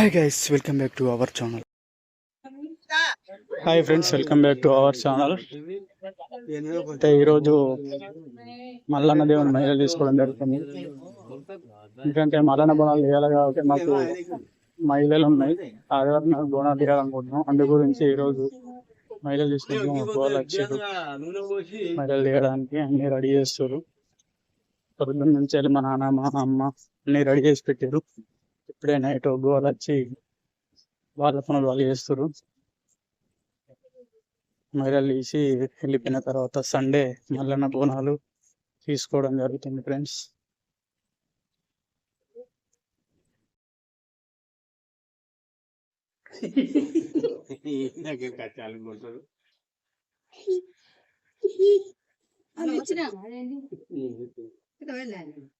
Hi guys welcome back to our channel hi friends welcome back to our channel అయితే ఈరోజు మల్లన్న దేవుని మహిళలు తీసుకోవడం జరుగుతుంది. ఎందుకంటే మల్లన్న బోనాలు తీయాలి కాబట్టి మాకు మహిళలు ఉన్నాయి. ఆదివారం నాకు బోనాలు తీయాలనుకుంటున్నాం. అందు గురించి ఈరోజు మహిళలు తీసుకుంటున్నాం. వాళ్ళు వచ్చారు మహిళలు తీయడానికి అన్ని రెడీ చేస్తారు పొద్దున్న నుంచి వెళ్ళి మా నాన్న మా అమ్మ అన్ని రెడీ చేసి పెట్టారు ఇప్పుడే నైట్ గోవాలు వచ్చి వాళ్ళ పనులు వాళ్ళు చేస్తారు మహిళలు తీసి వెళ్ళిపోయిన తర్వాత సండే మల్లన్న బోనాలు తీసుకోవడం జరుగుతుంది ఫ్రెండ్స్. మానకాల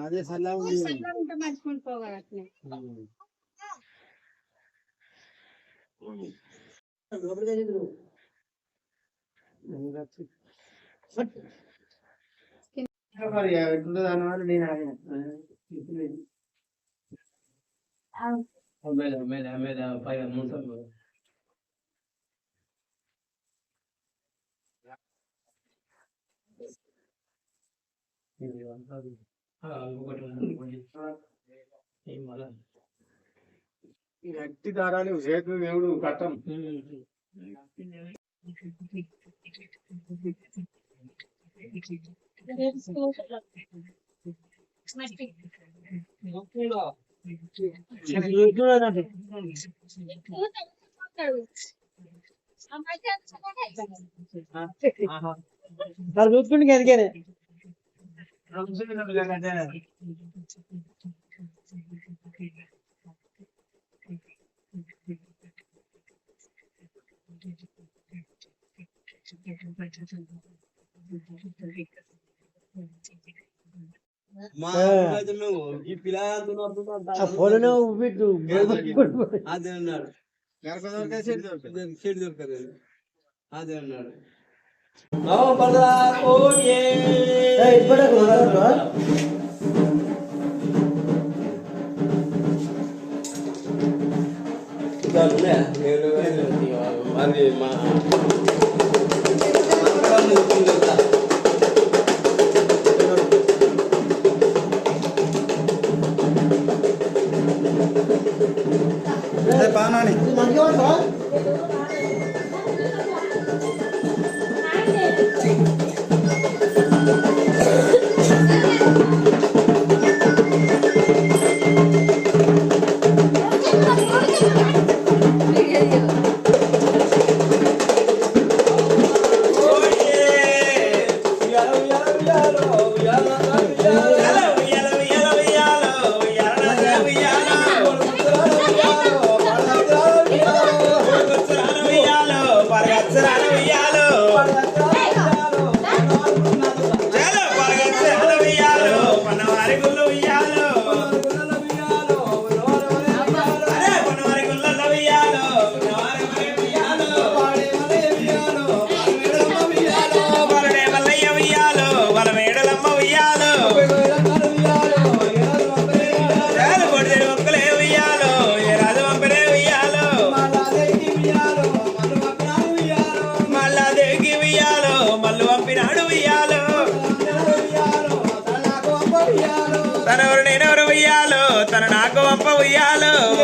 అదే సల్లా ఉంటే మర్చిపోయి పోగలట్లే మరి ఎట్లుంటుంది అన్నమాట నేను మీద మీద మీద పైన ముందు గట్టి దారాలు చేతులు దేవుడు కట్టం చూసుకుంటే కనుకనే మా ఈ ఫోన్లో ఊపిట్టు అదే అన్నాడు. చెడు దొరకదు చెడు దొరకదు అదే అన్నాడు. మరి మా no, no.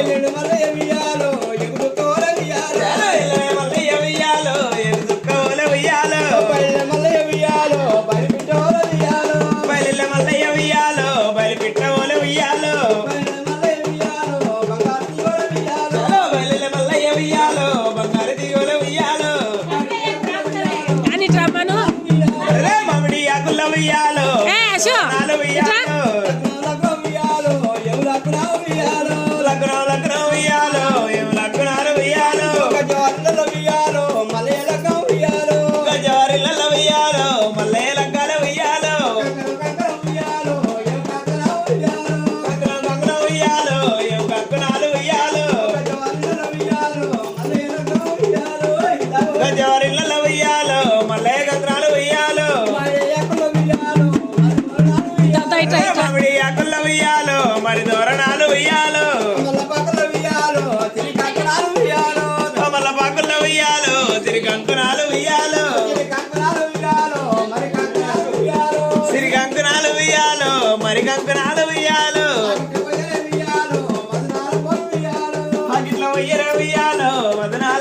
ఉయ్యాలో మల్లయ్య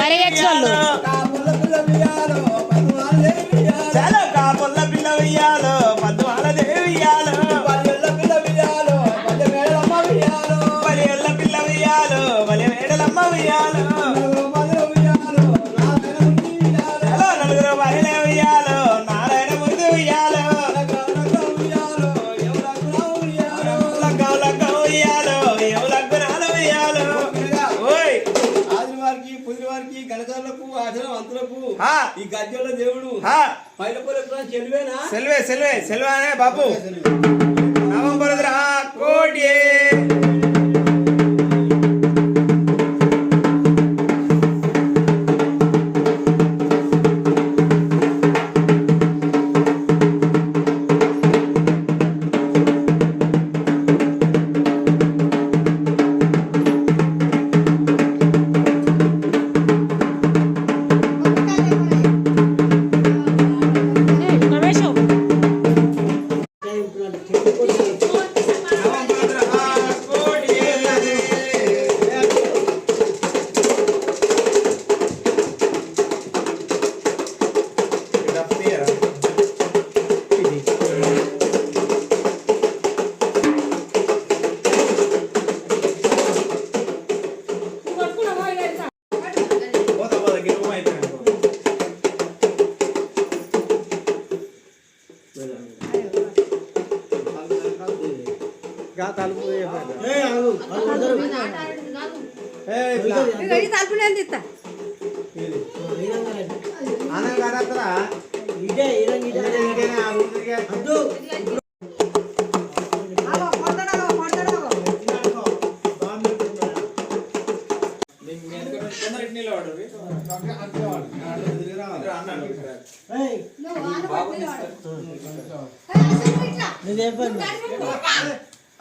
మరి ఎక్స్ వాళ్ళు సెల్వే సెల్వే సెల్వానే బాబు నవంబర్ కోటి గా తలుపు ఏ ఆగు నేను తీస్తా. అన్న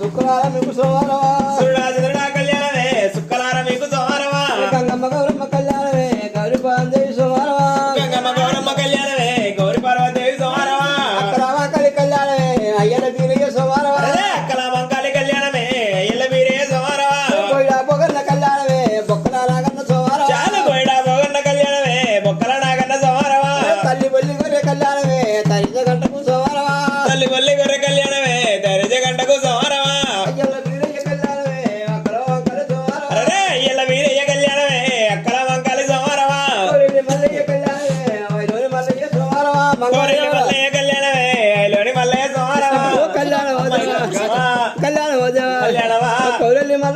శుక్రవారం మీకు సోమవారం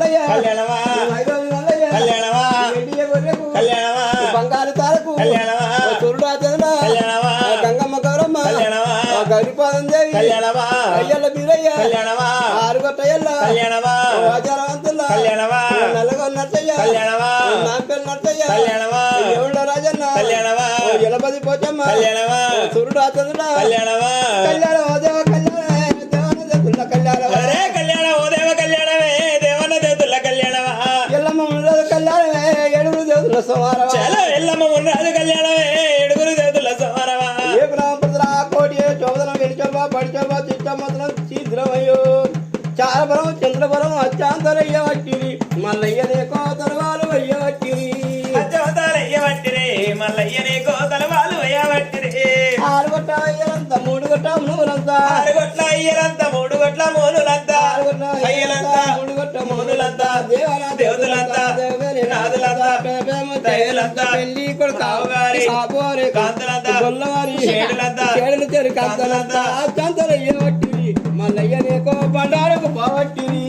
కళ్యాణమా? కళ్యాణమా? కళ్యాణమా? బంగారు తారకు కళ్యాణమా? చురుడా చంద్ర కళ్యాణమా? గంగమ్మ గౌరమ్మ? కళ్యాణమా? గౌరీపాదం దేవి? కళ్యాణమా? అయ్యల్ల బీరయ్య? కళ్యాణమా? ఆరుగొట్టయ్యల్ల కళ్యాణమా? ఆచారవంతుల కళ్యాణమా? నల్లగొండ నర్తయ్య? కళ్యాణమా? నాంపల్ నర్తయ్య? కళ్యాణమా? దేవుళ్ళ రాజన్న? కళ్యాణమా? జలపతి పోచమ్మ? కళ్యాణమా? చురుడా చంద్ర కళ్యాణమా? కళ్యాణ ఓ దేవ అయ్యో చాలా బలం చంద్రబలం అత్యంతరయ్య వచ్చిరి మల్లయ్య నీకో తలవాలు అయ్య వచ్చిరి అత్యంతరయ్య వచ్చిరి మల్లయ్య నీకో తలవాలు అయ్య వచ్చిరి ఆరు గొట్ట అయ్యలంతా మూడు గొట్ట మూలంతా. ఆరు గొట్ల అయ్యలంతా మూడు గొట్ల మూలులంతా. ఆరు గొట్ల అయ్యలంతా మూడు గొట్ట మూలులంతా. లత దేవతలంతా నాదులంతా దయలంతా. పెళ్ళి కొడుకావుగారి కాపువారి కాంతలంతా. గొల్లవారి షేడులంతా. షేడులు బండారుకు పావట్టిరి.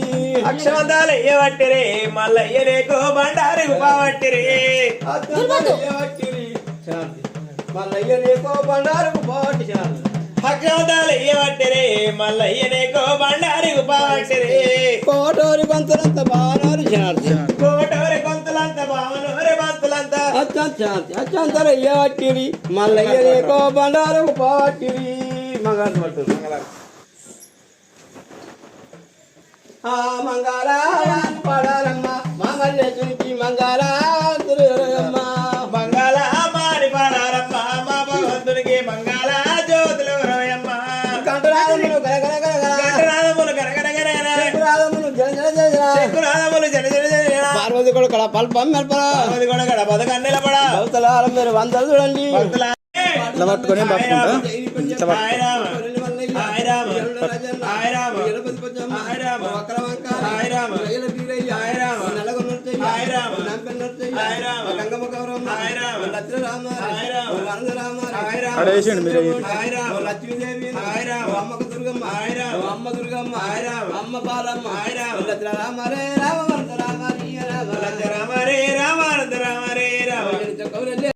అక్షరాంతాలు ఏవట్టిరి మల్లయ్య రేకు బండారుకు పావట్టిరి. ఏవట్టిరి మల్లయ్య రేకు బండారుకు పావట్టి అక్షరాంతాలు ఏవట్టిరి మల్లయ్య రేకు బండారుకు పావట్టిరి. కోటోరి పంతులంత బాగారు కోటోరి పంతులంత బాగారు పంతులంత. అత్యంత అత్యంతర ఏవట్టిరి మల్లయ్య రేకు బండారుకు పావట్టిరి. మంగళ మంగళారాన్ని పాడాలమ్మ మంగళ చురికి మంగళాతురమ్మ మంగళ పాడి పాడాలమ్మ మా భగవంతునికి మంగళ జ్యోతులు వరవయమ్మ కంటరాధములు గరగరగరగరములు గరగరగరగర శంకురాధములు జల జల జల కూడా కడ పల్పం మెల్పడ పార్వతి కడ పదకం నిలబడ. భక్తుల వందలు పట్టుకుంటా అడేసిండు మీరు హాయ్ రామ లక్ష్మీదేవి హాయ్ రామ అమ్మకు దుర్గమ్మ హాయ్ రామ అమ్మ దుర్గమ్మ హాయ్ రామ అమ్మ బాలమ్మ హాయ్ రామ లక్ష్మీ రామ రే రామ రామ రామ రామ రే రామ రామ రే రామ.